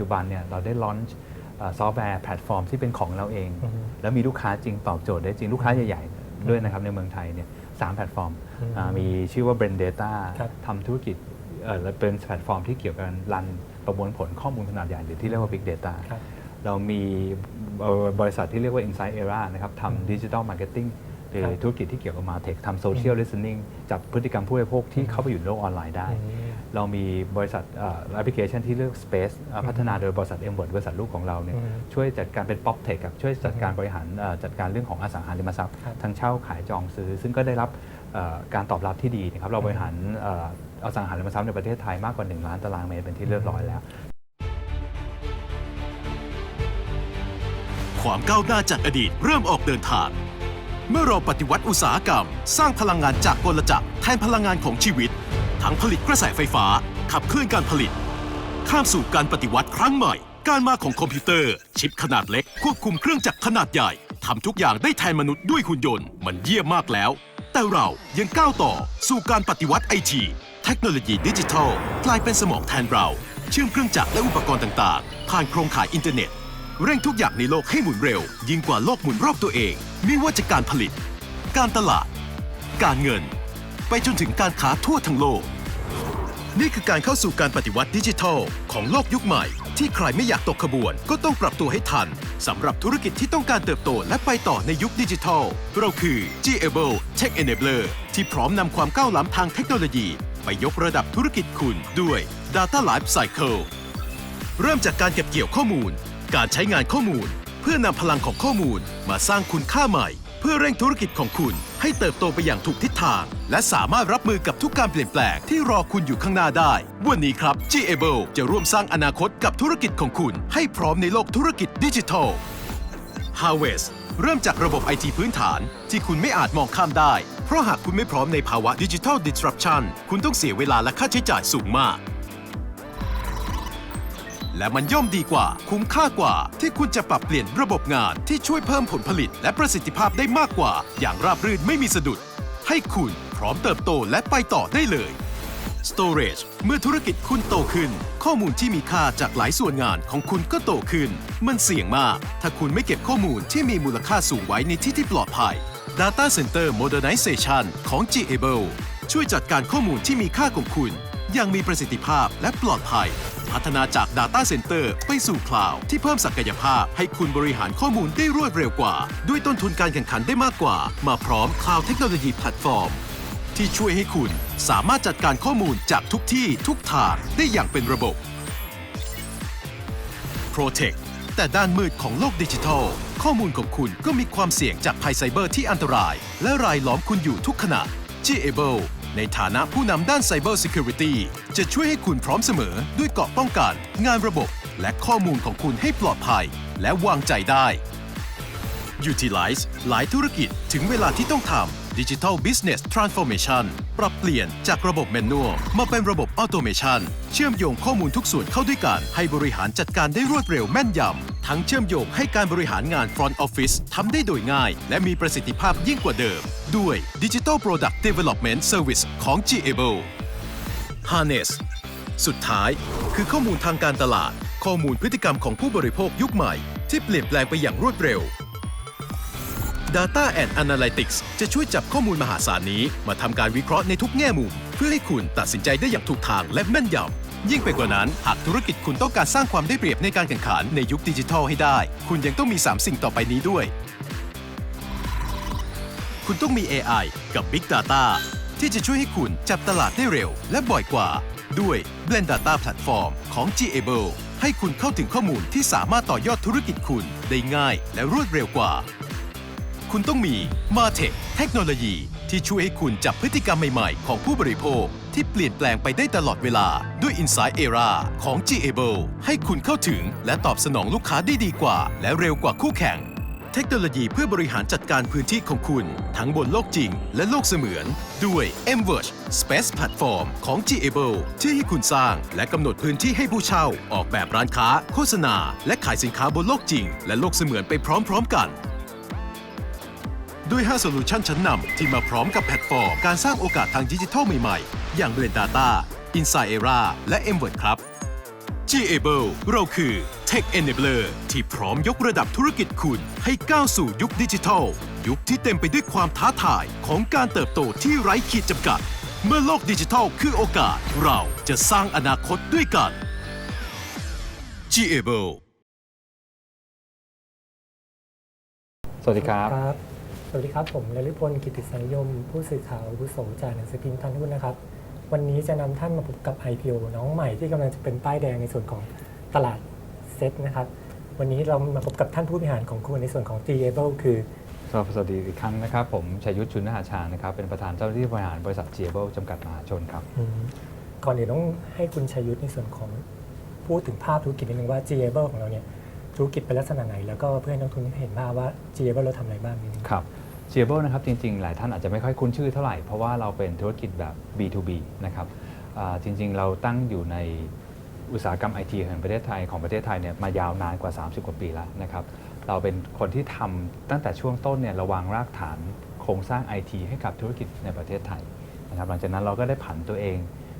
จุบันเนี่ยเราได้ลอนซอฟต์แวร์แพลตฟอร์มที่เป็นของเราเองอือฮึแล้วมีลูกค้าจริงตอบโจทย์ได้จริงลูกค้าใหญ่ๆ ด้วยนะครับในเมืองไทยเนี่ยสามแพลตฟอร์มอืมอ่ามีชื่อว่า Brand Data ครับทำธุรกิจเอ่อและเป็นแพลตฟอร์มที่เกี่ยวกับรันประมวลผลข้อมูลขนาดใหญ่หรือที่เรียกว่า Big Data ครับเรามีเอ่อบริษัทที่เรียกว่า Insight Era นะครับทำดิจิ t a ลมาร์เก็ตติ้งหรือครับธุรกิจที่เกี่ยวกับมาเทคทำโซเชียล listening จับพฤติกรรมผู้บริโภคที่เข้าไปอยู่ในโลกออนไลน์ได้อืม เรามีบริษัทเอ่อแอปพลิเคชันที่เรียก Space เอ่อพัฒนาโดยบริษัท m w o r d บริษัทลูกของเราเนี่ยอืมช่วยจัดการเป็น Pop Tech กับช่วยจัดการบริหารเอ่อจัดการเรื่องของอสังหาริมทรัพย์ครับทั้งเช่าขายจองซื้อ ซึ่งก็ได้รับเอ่อการตอบรับที่ดีนะครับเราบริหารเอ่ออสังหาริมทรัพย์ในประเทศไทยมากกว่า 1 ล้านตารางเมตรเป็นที่เรียบร้อยแล้ว ความก้าวหน้าจากอดีตเริ่มออกเดินทาง เมื่อเราปฏิวัติอุตสาหกรรม สร้างพลังงานจากกลจักรแทนพลังงานของชีวิต ทั้งผลิตกระแสไฟฟ้า ขับเคลื่อนการผลิต ข้ามสู่การปฏิวัติครั้งใหม่ การมาของคอมพิวเตอร์ ชิปขนาดเล็ก ควบคุมเครื่องจักรขนาดใหญ่ทำทุกอย่างได้แทนมนุษย์ด้วยหุ่นยนต์ มันเยี่ยมมากแล้ว แต่เรายังก้าวต่อสู่การปฏิวัติไอทีเทคโนโลยีดิจิทัลกลายเป็นสมองแทนเรา เชื่อมเครื่องจักรและอุปกรณ์ต่างๆ ผ่านโครงข่ายอินเทอร์เน็ต เร่งทุกอย่างในโลกให้หมุนเร็ว ยิ่งกว่าโลกหมุนรอบตัวเอง ไม่ว่าจะการผลิต การตลาด การเงิน ไปจนถึงการค้าทั่วทั้งโลก นี่คือการเข้าสู่การปฏิวัติดิจิทัล ของโลกยุคใหม่ ที่ใครไม่อยากตกขบวน ก็ต้องปรับตัวให้ทันสำหรับธุรกิจที่ต้องการเติบโตและไปต่อในยุคดิจิทัล เราคือ G-able Tech Enabler ที่พร้อมนำความก้าวล้ำทางเทคโนโลยี ไปยกระดับธุรกิจคุณด้วย Data Life Cycle เริ่มจากการเก็บเกี่ยวข้อมูล การใช้งานข้อมูล เพื่อนำพลังของข้อมูลมาสร้างคุณค่าใหม่ เพื่อเร่งธุรกิจของคุณ ให้เติบโตไปอย่างถูกทิศทาง และสามารถรับมือกับทุกการเปลี่ยนแปลงที่รอคุณอยู่ข้างหน้าได้ วันนี้ครับ G-able จะร่วมสร้างอนาคตกับธุรกิจของคุณ ให้พร้อมในโลกธุรกิจดิจิทัล Harvest เริ่มจากระบบไอทีพื้นฐาน ที่คุณไม่อาจมองข้ามได้ เพราะหากคุณไม่พร้อมในภาวะดิจิทัล disruption คุณต้องเสียเวลาและค่าใช้จ่ายสูงมาก และมันย่อมดีกว่า คุ้มค่ากว่า ที่คุณจะปรับเปลี่ยนระบบงานที่ช่วยเพิ่มผลผลิต และประสิทธิภาพได้มากกว่า อย่างราบรื่นไม่มีสะดุด ให้คุณพร้อมเติบโตและไปต่อได้เลย Storage เมื่อธุรกิจคุณโตขึ้น ข้อมูลที่มีค่าจากหลายส่วนงานของคุณก็โตขึ้น มันเสี่ยงมาก ถ้าคุณไม่เก็บข้อมูลที่มีมูลค่าสูงไว้ในที่ที่ปลอดภัย Data Center Modernization ของ G-able ช่วยจัดการข้อมูลที่มีค่าของคุณ อย่างมีประสิทธิภาพและปลอดภัย พัฒนาจาก Data Center ไปสู่คลาวด์ที่เพิ่มศักยภาพให้คุณบริหารข้อมูลได้รวดเร็วกว่า ด้วยต้นทุนการแข่งขันได้มากกว่า มาพร้อม Cloud Technology Platform ที่ช่วยให้คุณสามารถจัดการข้อมูลจากทุกที่ทุกทางได้อย่างเป็นระบบ Protect แต่ด้านมืดของโลกดิจิทัล ข้อมูลของคุณก็มีความเสี่ยงจากภัยไซเบอร์ที่อันตราย และรายล้อมคุณอยู่ทุกขณะ G-able ในฐานะผู้นำด้าน Cyber Security จะช่วยให้คุณพร้อมเสมอด้วยเกราะป้องกัน งานระบบ และข้อมูลของคุณให้ปลอดภัย และวางใจได้ Utilize หลายธุรกิจถึงเวลาที่ต้องทำ Digital Business Transformation ปรับเปลี่ยนจากระบบ Manual มาเป็นระบบ Automation เชื่อมโยงข้อมูลทุกส่วนเข้าด้วยกันให้บริหารจัดการได้รวดเร็วแม่นยำ ทั้งเชื่อมโยงให้การบริหารงาน Front Office ทำได้โดยง่าย และมีประสิทธิภาพยิ่งกว่าเดิม ด้วย Digital Product Development Service ของ G-able Harness สุดท้าย คือข้อมูลทางการตลาด ข้อมูลพฤติกรรมของผู้บริโภคยุคใหม่ ที่เปลี่ยนแปลงไปอย่างรวดเร็ว Data and Analytics จะช่วยจับข้อมูลมหาศาลนี้ มาทำการวิเคราะห์ในทุกแง่มุม เพื่อให้คุณตัดสินใจได้อย่างถูกทางและแม่นยำยิ่งไปกว่านั้น หากธุรกิจคุณต้องการสร้างความได้เปรียบในการแข่งขันในยุคดิจิทัลให้ได้ คุณยังต้องมี 3 สิ่งต่อไปนี้ด้วย คุณต้องมี AI กับ Big Data ที่จะช่วยให้คุณจับตลาดได้เร็ว และบ่อยกว่า ด้วย Blend Data Platform ของ G-able ให้คุณเข้าถึงข้อมูลที่สามารถต่อยอดธุรกิจคุณได้ง่ายและรวดเร็วกว่า คุณต้องมี m a r t e เทคโนโลยี ที่ช่วยให้คุณจับพฤติกรรมใหม่ ๆ ของผู้บริโภค ที่เปลี่ยนแปลงไปได้ตลอดเวลาด้วย Insight Era ของ G-able ให้คุณเข้าถึงและตอบสนองลูกค้าได้ดีกว่า และเร็วกว่าคู่แข่ง เทคโนโลยีเพื่อบริหารจัดการพื้นที่ของคุณ ทั้งบนโลกจริง และโลกเสมือน ด้วย m v e r g e Space Platform ของ G-able ที่ให้คุณสร้างและกำหนดพื้นที่ให้ผู้เช่า ออกแบบร้านค้า โฆษณา และขายสินค้าบนโลกจริง และโลกเสมือนไปพร้อม ๆ กัน ด้วย 5 โซลูชันชั้นนำที่มาพร้อมกับแพลตฟอร์ม การสร้างโอกาสทางดิจิทัลใหม่ๆ อย่าง Blend Data, Insight Era และ m w o r d ครับ G-Able เราคือ Tech Enabler ที่พร้อมยกระดับธุรกิจคุณ ให้ก้าวสู่ยุคดิจิทัล ยุคที่เต็มไปด้วยความท้าทายของการเติบโตที่ไร้ขีดจำกัด เมื่อโลกดิจิทัลคือโอกาส เราจะสร้างอนาคตด้วยกัน G-Able สวัสดีครับ ครับ สวัสดีครับ ผมนฤพลกิติสนิยม ผู้สื่อข่าวอาวุโสจากหนังสือพิมพ์ทันทุนนะครับ วันนี้จะนำท่านมาพบกับ IPO น้องใหม่ที่กำลังจะเป็นป้ายแดงในส่วนของตลาดเซ็ตนะครับ วันนี้เรามาพบกับท่านผู้บริหารของคุณในส่วนของ t a b l e คือสวัสดีอีกครั้งนะครับ ผมชัยยุทธชุนนหาชานะครับ เป็นประธานเจ้าหน้าที่บริหารบริษัท g ีเบิลจำกัดมหาชนครับอืมก่อนอื่นต้องให้คุณชัยยุทธในส่วนของพูดถึงภาพธุรกิจนิดนึงว่า g a b l e ของเราเนี่ย ธุรกิจเป็นลักษณะไหน แล้วก็เพื่อให้นักทุนเห็นภาพว่า g a b l e เราทำอะไรบ้างนิดนึงครับ g ีเบิลนะครับจริงๆ หลายท่านอาจจะไม่ค่อยคุ้นชื่อเท่าไหร่ เพราะว่าเราเป็นธุรกิจแบบ B2B นะครับจริงๆ เราตั้งอยู่ในอุตสาหกรรมไอทีแห่งประเทศไทยของประเทศไทยเนี่ยมายาวนานกว่า 30 กว่าปีแล้วนะครับเราเป็นคนที่ทำตั้งแต่ช่วงต้นเนี่ยราวางรากฐานโครงสร้าง IT ให้กับธุรกิจในประเทศไทยนะครับหลังจากนั้นเราก็ได้ผันตัวเอง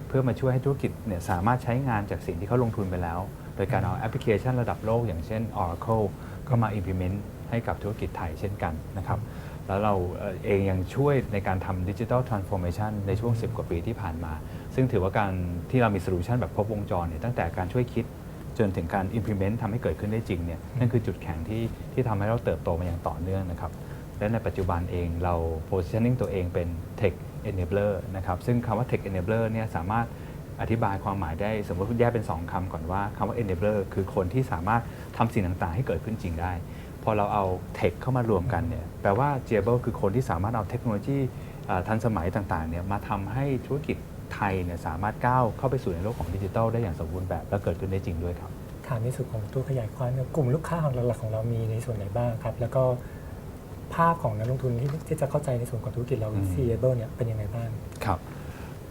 เพื่อมาช่วยให้ธุรกิจเนี่ยสามารถใช้งานจากสิ่งที่เขาลงทุนไปแล้ว โดยการเอาแอปพลิเคชันระดับโลก อย่างเช่น Oracle เข้ามา implement ให้กับธุรกิจไทยเช่นกันนะครับ แล้วเราเอ่อเองยังช่วยในการทำดิจิ t a ลทรานส์ฟอร์เมชันในช่วง 10 กว่าปีที่ผ่านมา ซึ่งถือว่าการที่เรามีโซลูชันแบบครบวงจรเนี่ยตั้งแต่การช่วยคิดจนถึงการ implement ทำให้เกิดขึ้นได้จริงเนี่ยนั่นคือจุดแข็งที่ที่ทำให้เราเติบโตมาอย่างต่อเนื่องนะครับและในปัจจุบันเองเรา positioning ตัวเองเป็น tech enabler นะครับซึ่งคำว่า tech enabler เนี่ยสามารถ อธิบายความหมายได้สมมติแยกเป็น 2คำก่อนว่าคำว่า enabler คือคนที่สามารถทำสิ่งต่างๆ ให้เกิดขึ้นจริงได้ พอเราเอาเทคเข้ามารวมกันเนี่ยแปลว่า j a b l e คือคนที่สามารถเอาเทคโนโลยีอ่าทันสมัยต่างๆเนี่ยมาทำให้ธุรกิจไทยเนี่ยสามารถก้าวเข้าไปสู่ในโลกของดิจิทัลได้อย่างสมบูรณ์แบบและเกิดขึ้นได้จริงด้วยครับถามในส่วนของตัวขยายความเนี่ยกลุ่มลูกค้าของหลักๆของเรามีในส่วนไหนบ้างครับ แล้วก็ภาพของนักลงทุนที่ที่จะเข้าใจในส่วนของธุรกิจเราอืม c a b l e เนี่ยเป็นยังไงบ้างครับ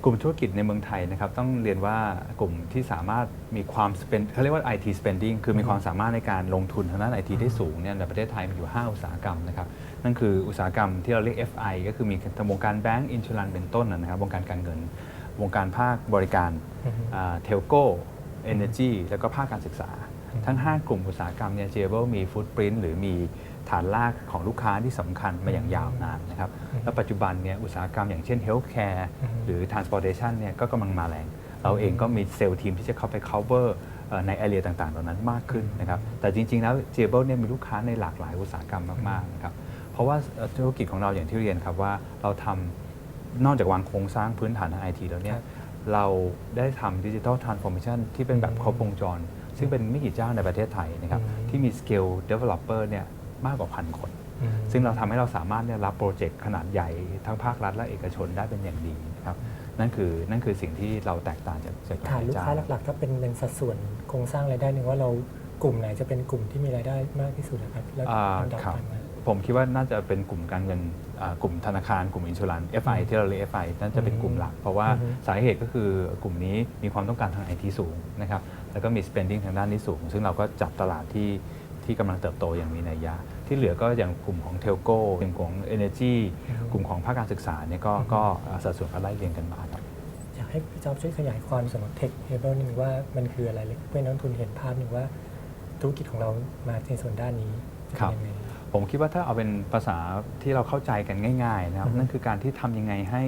กลุ่มธุรกิจในเมืองไทยนะครับต้องเรียนว่ากลุ่มที่สามารถมีความ spend เขาเรียกว่า IT spending คือมีความสามารถในการลงทุนทางด้าน IT ได้สูงเนี่ยในประเทศไทยมีอยู่ 5 อุตสาหกรรมนะครับนั่นคืออุตสาหกรรมที่เราเรียก FI ก็คือมีวงการแบงก์อินชูรันเป็นต้นนะครับวงการการเงิน วงการภาคบริการอือฮึเทลโก้เอเนจีแล้วก็ภาคการศึกษา ทั้ง 5 กลุ่มอุตสาหกรรมเนี่ยเจเบิลมีฟุตปรินต์หรือมี ฐานรากของลูกค้าที่สำคัญมาอย่างยาวนานนะครับอืมและปัจจุบันเนี่ยอุตสาหกรรมอย่างเช่นเฮลท์แคร์อืมหรือ transportation เนี่ยก็กำลังมาแรง เราเองก็มีเซลล์ทีมที่จะเข้าไป cover เอ่อใน area ต่างๆ เหล่านั้นมากขึ้นนะครับ แต่จริง ๆ แล้ว j a b l e เนี่ยมีลูกค้าในหลากหลายอุตสาหกรรมมากๆนะครับ เพราะว่าเอ่อธุรกิจของเราอย่างที่เรียนครับว่าเราทำนอกจากวางโครงสร้างพื้นฐานทางไอทีแล้วเนี่คยรับเราได้ทำดิจิทัลทรานส์ฟอร์เมชันที่เป็นแบบครบวงจร ซึ่งเป็นไม่กี่เจ้าในประเทศไทยนะครับอืมที่มีสเกล developer เนี่ย มากกว่าพันคนอืมซึ่งเราทำให้เราสามารถเนี่ยรับโปรเจกต์ขนาดใหญ่ทั้งภาครัฐและเอกชนได้เป็นอย่างดีนะครับนั่นคือนั่นคือสิ่งที่เราแตกต่างจากจากฐานลูกเจ้าค้าหลักๆ ถ้าเป็นเป็นสัดส่วนโครงสร้างรายได้หนึ่งว่าเรากลุ่มไหนจะเป็นกลุ่มที่มีรายได้มากที่สุดนะครับแล้วอ่าลำดับครับกันมาผมคิดว่าน่าจะเป็นกลุ่มการเงินอ่ากลุ่มธนาคารกลุ่มอินชูรัน FI ที่เราเรียก FI นั่นจะเป็นกลุ่มหลัก เพราะว่าอือฮึสาเหตุก็คือกลุ่มนี้มีความต้องการทางไอทีสูงนะครับแล้วก็มี spending ทางด้านนี้สูง ซึ่งเราก็จับตลาดที่ ที่กำลังเติบโตอย่างมีนัยยะ ที่เหลือก็อย่างกลุ่มของเทลโก้กลุ่มของ Energy อือฮึกลุ่มของภาคการศึกษาเนี่ยก็ก็อ่าสัดส่วนก็ไล่เรียงกันมาครับอยากให้พี่จอบช่วยขยายความสำหรับ Tech a b l e นิดนึงว่ามันคืออะไรเลยเพื่อนักลงทุนเห็นภาพหนึ่งว่าธุรกิจของเรามาในส่วนด้านนี้จะครัเป็บนยังไงผมคิดว่าถ้าเอาเป็นภาษาที่เราเข้าใจกันง่าย ๆ นะครับอือฮึนั่นคือการที่ทำยังไงให้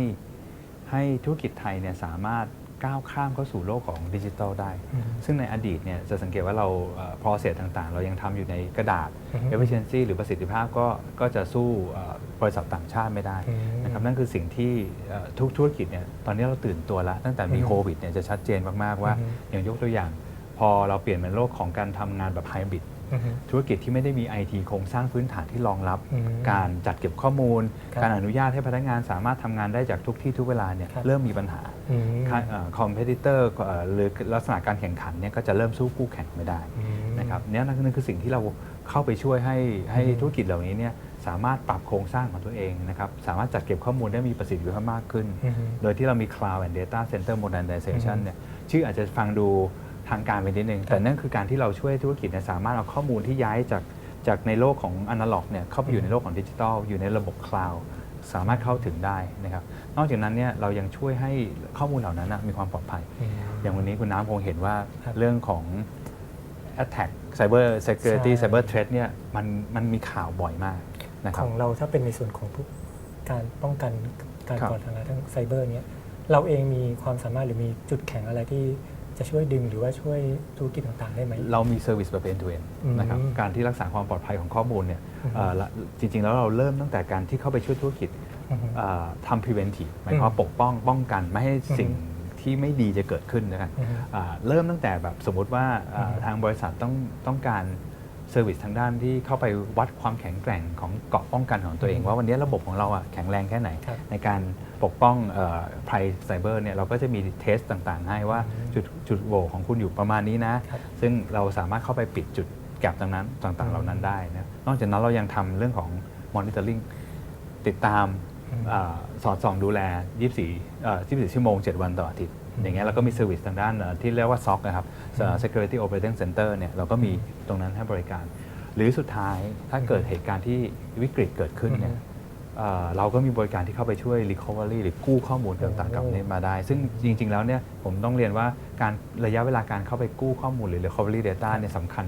ให้ธุรกิจไทยเนี่ยสามารถ ก้าวข้ามเข้าสู่โลกของดิจิทัลได้อืมซึ่งในอดีตเนี่ยจะสังเกตว่าเราเอ่อ process ต่างๆ เรายังทำอยู่ในกระดาษอือฮึ efficiency หรือประสิทธิภาพก็ก็จะสู้เอ่อบริษัทต่างชาติไม่ได้อืมนะครับนั่นคือสิ่งที่เอ่อทุกธุรกิจเนี่ยตอนนี้เราตื่นตัวแล้ว ตั้งแต่มีอือฮึโควิดเนี่ยจะชัดเจนมากๆว่าอือฮึอย่างยกตัวอย่าง พอเราเปลี่ยนเป็นโลกของการทำงานแบบไฮบริดอือฮึ ธุรกิจที่ไม่ได้มี IT โครงสร้างพื้นฐานที่รองรับอืมการจัดเก็บข้อมูลครับการอนุญาตให้พนักงานสามารถทำงานได้จากทุกที่ทุกเวลาเนี่ยครับเริ่มมีปัญหาอืมคอมเพติเตอร์หรือลักษณะการแข่งขันเนี่ยก็จะเริ่มสู้คู่แข่งไม่ได้อืมนะครับเนี่ยนั่นคือสิ่งที่เราเข้าไปช่วยให้ให้อืมธุรกิจเหล่านี้เนี่ยสามารถปรับโครงสร้างของตัวเองนะครับ สามารถจัดเก็บข้อมูลได้มีประสิทธิภาพมากขึ้นอือฮึโดยที่เรามี Cloud and Data Center Modernization อืมเนี่ย ชื่ออาจจะฟังดู ทางการไปนิดนึง แต่นั่นคือการที่เราช่วยธุรกิจเนี่ยสามารถเอาข้อมูลที่ย้ายจากจากในโลกของอนาล็อกเนี่ยเข้าไปอยู่ในโลกของดิจิทัลอยู่ในระบบคลาวด์สามารถเข้าถึงได้นะครับ นอกจากนั้นเนี่ยเรายังช่วยให้ข้อมูลเหล่านั้นนะมีความปลอดภัยอืมอย่างวันนี้คุณน้ำคงเห็นว่าครับเรื่องของ attack cyber security ใช่ cyber threat เนี่ยมันมันมีข่าวบ่อยมากนะคขรับองเราถ้าเป็นในส่วนของพวกการป้องกันการครับ ก่อการร้ายทางไซเบอร์เนี่ยเราเองมีความสามารถหรือมีจุดแข็งอะไรที่ จะช่วยดึงหรือว่าช่วยธุรกิจต่างๆได้ไหม เรามีเซอร์วิสแบบ end to end อืมนะครับ การที่รักษาความปลอดภัยของข้อมูลเนี่ยอืมเอ่อละจริง ๆ แล้วเราเริ่มตั้งแต่การที่เข้าไปช่วยธุรกิจอือฮึเอ่อทำ preventive หมายความว่าปกป้องป้องกันไม่ให้สิ่งที่ไม่ดีจะเกิดขึ้นนะครับอือฮึอ่าเริ่มตั้งแต่แบบสมมุติว่าอ่าอือฮึทางบริษัทต้องต้องการ เซอร์วิสทางด้านที่เข้าไปวัดความแข็งแกร่งของเกราะป้องกันของตัวเอง ว่าวันนี้ระบบของเราอะแข็งแรงแค่ไหน ครับ ในการปกป้องภัยไซเบอร์เนี่ยเราก็จะมีเทสต่างๆ ให้ว่าอืมจุดจุดโหว่ของคุณอยู่ประมาณนี้นะ ครับซึ่งเราสามารถเข้าไปปิดจุดแกลบตรงนั้นต่างๆ เหล่านั้นได้นะนอกจากนั้นเรายังทำเรื่องของ monitoring ติดตามอืมอา สอดส่องดูแล 24เอ่อ24 ชั่วโมง 7 วันต่ออาทิตย์อืมอย่างเงี้ยเราก็มีเซอร์วิสทางด้านเอ่อที่เรียกว่า SOC นะครับอืม Security Operating Center เนี่ยเราก็มีตรงนั้นให้บริการ หรือสุดท้ายถ้าเกิดเหตุการณ์ที่วิกฤตเกิดขึ้นเนี่ยอืมเอ่อเราก็มีบริการที่เข้าไปช่วย recovery หรือกู้ข้อมูลต่างๆกลับโอ้นี้มาได้ ซึ่งจริงๆแล้วเนี่ยผมต้องเรียนว่าการระยะเวลาการเข้าไปกู้ข้อมูลหรือ recovery data เนี่ยสำคัญ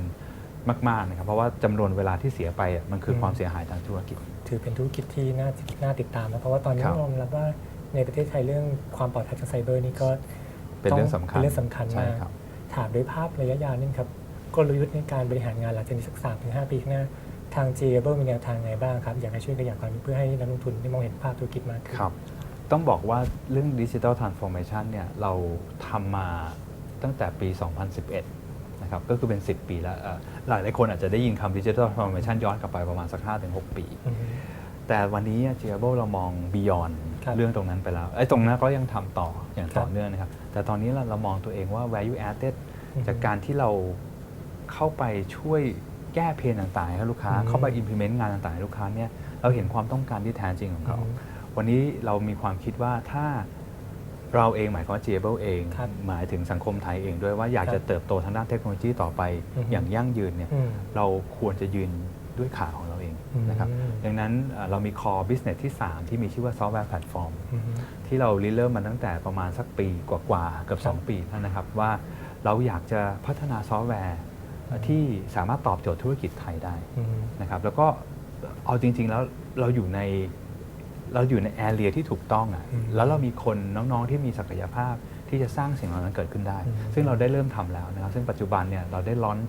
มากๆนะครับเพราะว่าจำนวนเวลาที่เสียไปอะมันคือความเสียหายทางธุรกิจ ถือเป็นธุรกิจที่น่าน่าติดตามนะเพราะว่าตอนนี้ครับต้องยอมรับว่าในประเทศไทยเรื่องความปลอดภัยทางไซเบอร์นี่ก็เป็นเรื่องสำคัญเป็นเรื่องสำคัญใช่มากครับถามโดยภาพระยะยาวนี่ครับกลยุทธ์ในการบริหารงานหลังจากนี้สักสามถึงห้าปีข้างหน้าทาง g a b l e มีแนวทางไงบ้างครับ อยากให้ช่วยขยายความเพื่อให้นักลงทุนได้มองเห็นภาพธุรกิจมากขึ้นครับ ต้องบอกว่าเรื่องดิจิ t a ลทรานส์ฟอร์เมชันเนี่ยเราทำมาตั้งแต่ปี 2011 นะครับก็คือเป็น 10 ปีแล้วเอ่อหลายหลายคนอาจจะได้ยินคำดิจิ t a ลทรานส์ฟอร์เมชันย้อนกลับไปประมาณสัก 5-6 ปีอืมแต่วันนี้ g a b l e เรามอง Beyond ครับเรื่องตรงนั้นไปแล้วไอ้ตรงนั้นก็ยังทำต่ออย่างต่อครับเนื่องนะครับ แต่ตอนนี้เราเรามองตัวเองว่า value added อืมจากการที่เราเข้าไปช่วยแก้เพนต่างๆให้ลูกค้าอืมเข้าไป implement งานต่างๆให้ลูกค้าเนี่ยเราเห็นความต้องการที่แท้จริงของเขาอืมวันนี้เรามีความคิดว่าถ้า เราเองหมายความว่า g a b l e เอง ครับหมายถึงสังคมไทยเองด้วยว่าอยากครับจะเติบโตทางด้านเทคโนโลยีต่อไปอือฮึอย่างยั่งยืนเนี่ยอืมเราควรจะยืนด้วยขาของเราเองอืมนะครับดังนั้นเอ่อเรามี core business ที่ 3 ที่มีชื่อว่า software platform อืม ที่เราริเริ่มมาตั้งแต่ประมาณสักปีกว่าๆเกือบครับ2 ปีแล้วนะครับ ว่าเราอยากจะพัฒนาซอฟต์แวร์เอ่อที่สามารถตอบโจทย์ธุรกิจไทยได้อืม นะครับแล้วก็เอาจริงๆแล้วเราอยู่ใน เราอยู่ในแอเรียที่ถูกต้องอะอืมแล้วเรามีคนน้องๆที่มีศักยภาพที่จะสร้างสิ่งเหล่านั้นเกิดขึ้นได้อืมซึ่งเราได้เริ่มทำแล้วนะครับซึ่งปัจจุบันเนี่ยเราได้ลอน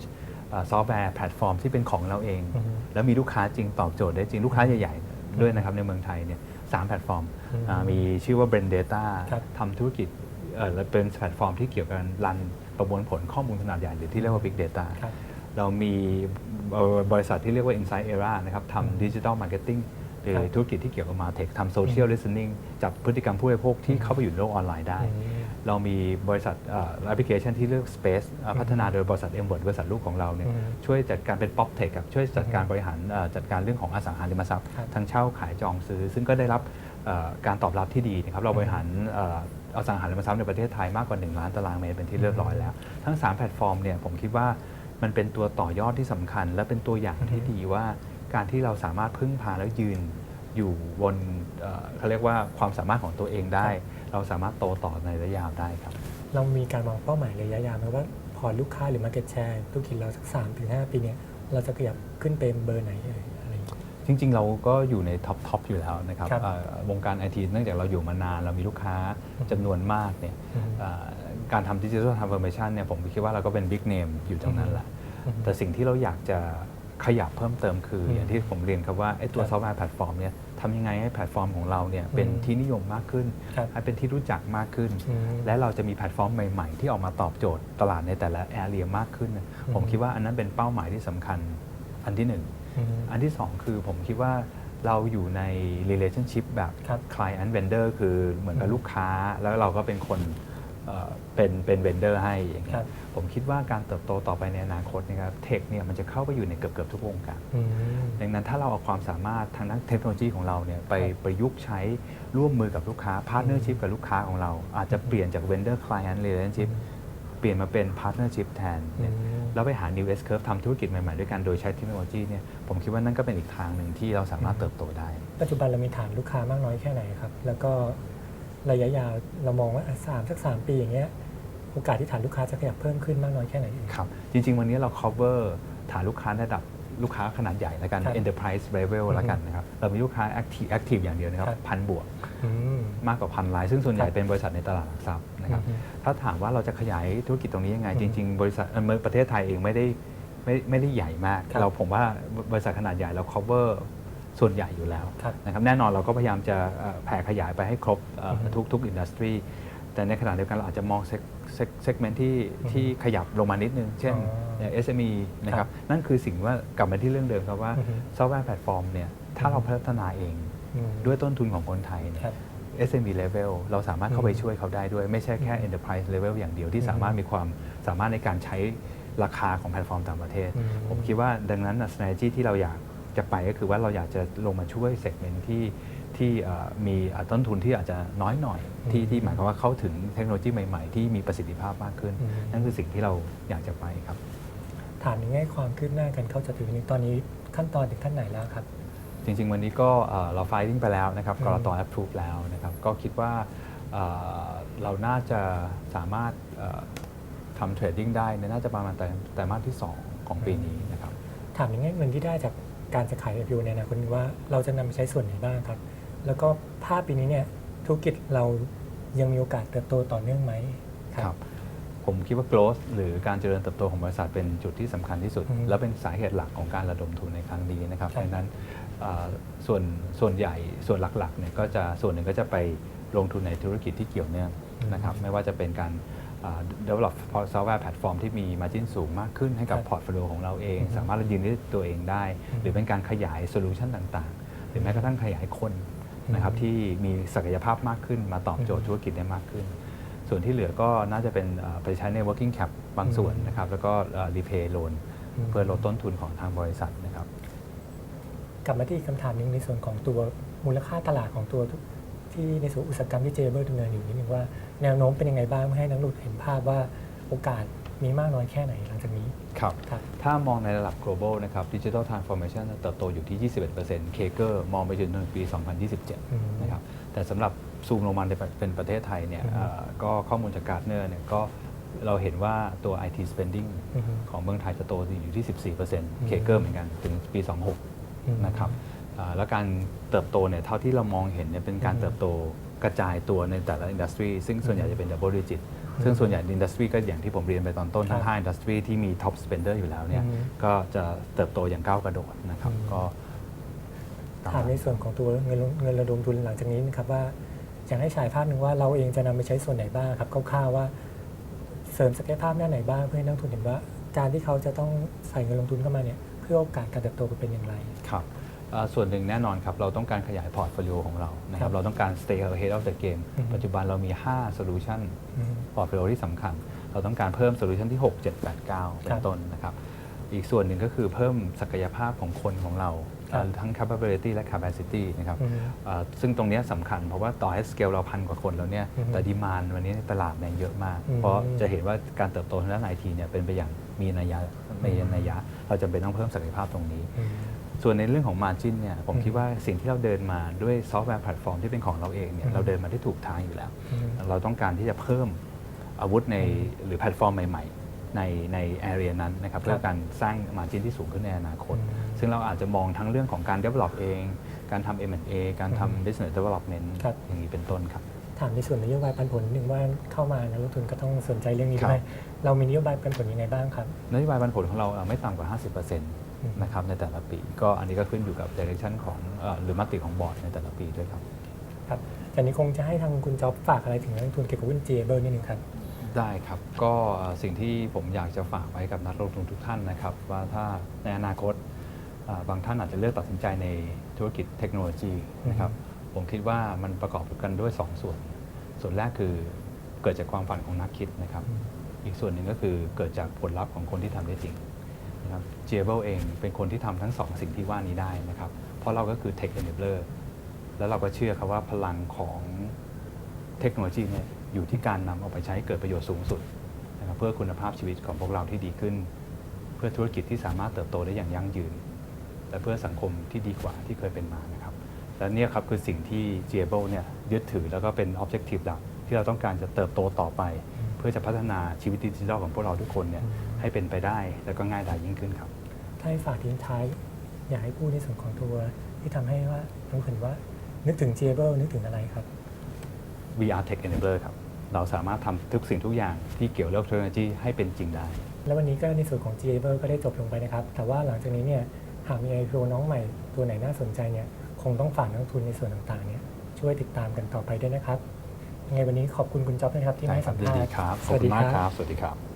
ซอฟต์แวร์แพลตฟอร์มที่เป็นของเราเองอืมแล้วมีลูกค้าจริงตอบโจทย์ได้จริงลูกค้าใหญ่ๆด้วยนะครับในเมืองไทยเนี่ยสามแพลตฟอร์มอืมอ่ามีชื่อว่า Brand Data ครับทำธุรกิจเอ่อและเป็นแพลตฟอร์มที่เกี่ยวกับรันประมวลผลข้อมูลขนาดใหญ่หรือที่เรียกว่า Big Data ครับเรามีเอ่อบริษัทที่เรียกว่า Insight Era นะครับอืมทำดิจิ t a ลมาร์เก็ตติ้ง หรือครับธุรกิจที่เกี่ยวกับมาเทคทำโซเชียล listening จับพฤติกรรมผู้บริโภคที่เข้าไปอยู่ในโลกออนไลน์ได้อืมเรามีบริษัทเอ่อแอปพลิเคชันที่เรียก Space เอ่ออืมพัฒนาโดยบริษัท m w o r d บริษัทลูกของเราเนี่ยอืมช่วยจัดการเป็น Pop Tech ครับช่วยจัดการอืมบริหารเอ่อจัดการเรื่องของอสังหาริมทรัพย์ครับทั้งเช่าขายจองซื้อ ซึ่งก็ได้รับเอ่อการตอบรับที่ดีนะครับเราบริหารเอ่ออสังหาริมทรัพย์ในประเทศไทยมากกว่า 1 ล้านตารางเมตรเป็นที่เรียบร้อยแล้ว ทั้ง 3 แพลตฟอร์มเนี่ยผมคิดว่ามันเป็นตัวต่อยอดที่สำคัญ และเป็นตัวอย่างที่ดีว่า การที่เราสามารถพึ่งพาแล้วยืนอยู่บนเอ่อเขาเรียกว่าความสามารถของตัวเองได้ เราสามารถโตต่อในระยะยาวได้ครับ เรามีการวางเป้าหมายระยะยาวไหมว่าพอร์ตลูกค้าหรือ Market Share ธุรกิจเราสัก3ถึง5ปีเนี่ยเราจะขยับขึ้นเป็นเบอร์ไหนเอ่ยอะไรอย่างเงี้ย จริง ๆ เราก็อยู่ในท็อปทอปอยู่แล้วนะครับครับเอ่อวงการไอทีเนื่องจากเราอยู่มานาน เรามีลูกค้าจำนวนมากเนี่ยอืมเอ่อการทำดิจิทัลทรานส์ฟอร์เมชันเนี่ยผมคิดว่าเราก็เป็นบิ๊กเนมอยู่ตรงนั้นแหละ อืม แต่สิ่งที่เราอยากจะ ขยับเพิ่มเติมคืออืมอย่างที่ผมเรียนครับว่าไอ้ตัวครับซอฟต์แวร์แพลตฟอร์มเนี่ยทำยังไงให้แพลตฟอร์มของเราเนี่ยเป็นอืมที่นิยมมากขึ้นครับให้เป็นที่รู้จักมากขึ้นอืมและเราจะมีแพลตฟอร์มใหม่ๆ ที่ออกมาตอบโจทย์ตลาดในแต่ละแอเรียมากขึ้นนะผมอืมคิดว่าอันนั้นเป็นเป้าหมายที่สำคัญอันที่หนึ่งอืมอันที่ 2 คือผมคิดว่าเราอยู่ใน relationship แบบครับ client vendor คือเหมือนกับอืมลูกค้า แล้วเราก็เป็นคน เอ่อเป็นเป็น vendor ให้อย่างเงี้ครัยบ ผมคิดว่าการเติบโตต่อไปในอนาคตนะครับเทคเนี่ยมันจะเข้าไปอยู่ในเกือบเกือบทุกวงการ อืม ดังนั้นถ้าเราเอาความสามารถทางด้านเทคโนโลยีของเราเนี่ยไปครับประยุกต์ใช้ร่วมมือกับลูกค้า partnership กับลูกค้าของเรา อาจจะเปลี่ยนจาก vendor client relationship เปลี่ยนมาเป็น partnership แทนเนี่ยอืม แล้วไปหา new S curve ทำธุรกิจใหม่ ๆ ด้วยกันโดยใช้เทคโนโลยีเนี่ยผมคิดว่านั่นก็เป็นอีกทางหนึ่งที่เราสามารถเติบโตได้ ปัจจุบันเรามีฐานลูกค้ามากน้อยแค่ไหนครับ แล้วก็ ระยะยาวเรามองว่าอะสามสักสามปีอย่างเงี้ยโอกาสที่ฐานลูกค้าจะขยับเพิ่มขึ้นมากน้อยแค่ไหนเองครับจริง ๆ วันนี้เรา cover ฐานลูกค้าระดับลูกค้าขนาดใหญ่แล้วกันครับ enterprise level แล้วกันนะครับ เรามีลูกค้า active active อย่างเดียวนะครับครับพันบวกอืมมากกว่าพันราย ซึ่งส่วนใหญ่ครับเป็นบริษัทในตลาดหลักทรัพย์นะครับอืมถ้าถามว่าเราจะขยายธุรกิจตรงนี้ยังไงอืมจริง ๆ บริษัทเอ่อประเทศไทยเองไม่ได้ไม่ไม่ได้ใหญ่มากครับเราผมว่าบริษัทขนาดใหญ่เรา cover ส่วนใหญ่อยู่แล้วครับนะครับแน่นอนเราก็พยายามจะเอ่อแผ่ขยายไปให้ครบเอ่ออือฮึทุกทุกอินดัสทรีแต่ในขณะเดียวกันเราอาจจะมองเซกเมนต์ที่อือฮึที่ขยับลงมานิดนึง เช่นอ๋ออย่าง SME นะคครัรับบนั่นคือสิ่งว่ากลับมาที่เรื่องเดิมครับว่าอือฮึซอฟต์แวร์แพลตฟอร์มเนี่ยถ้าเราพัฒนาเองอืมด้วยต้นทุนของคนไทยเนี่ยครับ SME level เราสามารถเข้าไปอืมช่วยเขาได้ด้วย ไม่ใช่แค่อืม enterprise level อย่างเดียวที่อืมสามารถมีความสามารถในการใช้ราคาของแพลตฟอร์มต่างประเทศอืมผมคิดว่าดังนั้น strategy ที่เราอยาก จะไปก็คือว่าเราอยากจะลงมาช่วย segment ที่ที่เอ่อมีเอ่อต้นทุนที่อาจจะน้อยหน่อย ที่อืมที่หมายความว่าเข้าถึงเทคโนโลยีใหม่ ๆ ที่มีประสิทธิภาพมากขึ้นอืมนั่นคือสิ่งที่เราอยากจะไปครับ ถามในแง่ความคืบหน้ากันเข้าจะถึงนี้ตอนนี้ขั้นตอนถึงขั้นไหนแล้วครับ จริง ๆ วันนี้ก็เอ่อเราไฟลิ่งไปแล้วนะครับอืมกรต approve แล้วนะครับ ก็คิดว่าเอ่อเราน่าจะสามารถเอ่อทำเทรดดิ้งได้เนี่ยน่าจะประมาณแต่แต่มาสที่ 2 ของปีนี้นะครับ ถามในแง่เงินที่ได้จาก การจะขาย IPO ในอนาคตนี้ว่าเราจะนำไปใช้ส่วนไหนบ้างครับ แล้วก็ภาพปีนี้เนี่ยธุรกิจเรายังมีโอกาสเติบโตต่อเนื่องไหมครับ ผมคิดว่า growth หรือการเจริญเติบโตของบริษัทเป็นจุดที่สำคัญที่สุดอืมและเป็นสาเหตุหลักของการระดมทุนในครั้งนี้นะครับครับดังนั้นเอ่อส่วนส่วนใหญ่ส่วนหลักๆเนี่ยก็จะส่วนหนึ่งก็จะไปลงทุนในธุรกิจที่เกี่ยวเนื่องนะครับไม่ว่าจะเป็นการเอ่อ develop software platform ที่มี margin สูงมากขึ้นให้กับครับ portfolio ของเราเองอือฮึสามารถยืนด้วยตัวเองได้อืมหรือเป็นการขยายโซลูชันต่างๆ หรือแม้กระทั่งขยายคนนะครับอืมที่มีศักยภาพมากขึ้นมาตอบโจทย์ธุรกิจได้มากขึ้น ส่วนที่เหลือก็น่าจะเป็นเอ่อไปใช้ใน working cap บางส่วนนะครับ แล้วก็เอ่อ repay loan อืมเพื่อลดต้นทุนของทางบริษัทนะครับ กลับมาที่อีกคำถามหนึงในส่วนของตัวมูลค่าตลาดของตัวทุกที่ในส่วนอุตสาหกรรมที่เจเบิลดำเนินอยู่นิดนึงว่าแนวโน้มเป็นยังไงบ้างเพื่อให้นักลงทุนเห็นภาพว่าโอกาสมีมากน้อยแค่ไหนหลังจากนี้ ครับ ครับ ถ้ามองในระดับ global นะครับ digital transformation เติบโตอยู่ที่ 21% CAGR มองไปจนถึงปี อืม2027 นะครับ แต่สำหรับซูมลงมาในเป็นประเทศไทยเนี่ยอืม เอ่อก็ข้อมูลจากการ์ดเนอร์เนี่ยก็เราเห็นว่าตัว IT spending อือฮึ ของเมืองไทยจะโตอยู่ที่ 14% CAGR เหมือนกันถึงปี 26อืมนะครับอ่าแล้วการเติบโตเนี่ยเท่าที่เรามองเห็นเนี่ยเป็นการอืมเติบโตกระจายตัวในแต่ละอินดัสทรีซึ่งส่วนใหญ่อืมจะเป็น double digit ซึ่งส่วนใหญ่อินดัสทรีก็อย่างที่ผมเรียนไปตอนต้นทั้งครับ5อินดัสทรีที่มี top spender อยู่แล้วเนี่ยอืมก็จะเติบโตอย่างก้าวกระโดดนะครับอืมก็ตถามในส่วนของตัวเงินลงเงินระดมทุนหลังจากนี้นะครับว่าอยากให้ฉายภาพหนึ่งว่าเราเองจะนำไปใช้ส่วนไหนบ้างครับคร่าวๆว่าเสริมศักยภาพด้านไหนบ้างเพื่อให้นักลงทุนเห็นว่า การที่เขาจะต้องใส่เงินลงทุนเข้ามาเนี่ยเพื่อโอกาสการเติบโตเป็นอย่างไรครับอ่า ส่วนหนึ่งแน่นอนครับ เราต้องการขยายพอร์ตโฟลิโอของเรานะคครัรับบเราต้องการ stay ahead of the game อือฮึปัจจุบันเรามี 5 solution อืมพอร์ตโฟลิโอที่สำคัญ เราต้องการเพิ่มโซลูชันที่ 6 7 8 9 เป็ครันบต้นนะครับอีกส่วนหนึ่งก็คือเพิ่มศักยภาพของคนของเราครับอ่าทั้ง capability และ capacity นะครับอืมอ่าซึ่งตรงเนี้ยสำคัญเพราะว่าต่อให้สเกลเราพันกว่าคนแล้วเนี่ยอือฮึแต่ดีมานวันนี้ในตลาดเนี่ยเยอะมากอืมเพราะจะเห็นว่าการเติบโตทางด้านไอทีเนี่ยเป็นไปอย่างมีนัยยะมีนัยยะ เราจำเป็นต้องเพิ่มศักยภาพตรงนี้อืม ส่วนในเรื่องของ Margin เนี่ยผมอืมคิดว่าสิ่งที่เราเดินมาด้วยซอฟต์แวร์แพลตฟอร์มที่เป็นของเราเองเนี่อืยมเราเดินมาได้ถูกทางอยู่แล้วอืมเราต้องการที่จะเพิ่มอาวุธในอืมหรือแพลตฟอร์มใหม่ๆ ในในแอเรียนั้นนะครับเพื่อการสร้างมาจินที่สูงขึ้นในอนาคตอืมซึ่งเราอาจจะมองทั้งเรื่องของการ develop เอง การทำ M&A การอืมทำ business development ครับอย่างนี้เป็นต้นครับถามในส่วนนโยบายปันผลนิดนึงว่าเข้ามานักลงทุนก็ต้องสนใจเรื่องนี้ครับด้วยเรามีนโยบายปันผลยังไงบ้างครับนโยบายปันผลของเราเอ่อไม่ต่ำกว่า 50%นะครับในแต่ละปี ก็อันนี้ก็ขึ้นอยู่กับ direction ของเอ่อหรือมติของบอร์ดในแต่ละปีด้วยครับครับแต่นี้คงจะให้ทางคุณจ๊อบฝากอะไรถึงนักลงทุนเกี่ยวกับหุ้นเจเบิลนิดนึงครับได้ครับ ก็เอ่อสิ่งที่ผมอยากจะฝากไว้กับนักลงทุนทุกท่านนะครับ ว่าถ้าในอนาคตเอ่อบางท่านอาจจะเลือกตัดสินใจในธุรกิจเทคโนโลยีนะครับผมคิดว่ามันประกอบกันด้วย 2 ส่วน ส่วนแรกคือเกิดจากความฝันของนักคิดนะครับอืมอีกส่วนหนึ่งก็คือเกิดจากผลลัพธ์ของคนที่ทำได้จริง นะครับเจเบิลเองเป็นคนที่ทำทั้งสองสิ่งที่ว่านี้ได้นะครับ เพราะเราก็คือ Tech Enabler แล้วเราก็เชื่อครับว่าพลังของเทคโนโลยีเนี่ยอยู่ที่การนำเอาไปใช้ให้เกิดประโยชน์สูงสุดนะครับเพื่อคุณภาพชีวิตของพวกเราที่ดีขึ้น เพื่อธุรกิจที่สามารถเติบโตได้อย่างยั่งยืน และเพื่อสังคมที่ดีกว่าที่เคยเป็นมานะครับ และเนี่ยครับคือสิ่งที่ g a b l e เนี่ยยึดถือแล้วก็เป็น objective หลักที่เราต้องการจะเติบโตต่อไป พื่อจะพัฒนาชีวิตดิจิทัลของพวกเราทุกคนเนี่ยให้เป็นไปได้แล้วก็ง่ายดายยิ่งขึ้นครับ ถ้าให้ฝากทิ้งท้าย อยากให้พูดในส่วนของตัวที่ทำให้ว่าต้องเห็นว่านึกถึง g a b l e นึกถึงอะไรครับ VR Tech Enabler ครับ เราสามารถทำทุกสิ่งทุกอย่างที่เกี่ยวเรื่องเทคโนโลยีให้เป็นจริงได้ แล้ววันนี้ก็ในส่วนของ g a b l e ก็ได้จบลงไปนะครับ แต่ว่าหลังจากนี้เนี่ยหากมี IPO น้องใหม่ตัวไหนน่าสนใจเนี่ยคงต้องฝากนักลงทุนในส่วนต่างๆเนี่ยช่วยติดตามกันต่อไปด้วยนะครับ ยังไงวันนี้ขอบคุณคุณจ๊อบนะครับที่ได้ให้สัมภาษณ์ ครับขสอบวัสคุดีณมากครับ สวัสดีครับ